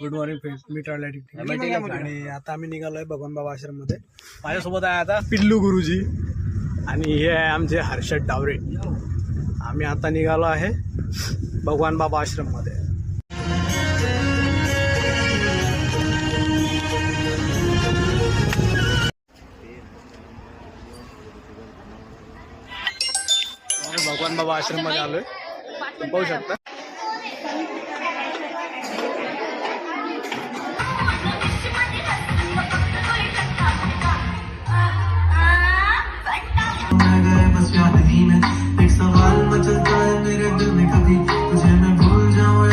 Good morning मी ट्रॉलॅटिक आणि आता आम्ही निघालोय भगवान बाबा आश्रममध्ये माझ्यासोबत आहे आता पिल्लू गुरुजी. आणि हे आहे आमचे हर्षद डावरे. आम्ही आता निघालो आहे भगवान बाबा आश्रममध्ये आम्ही भगवान बाबा आश्रममध्ये आलोय. तुम्ही पाहू शकता. बस नहीं मैं। एक सवाल मचलता है मेरे दिल में कभी। तुझे मैं भूल जाऊं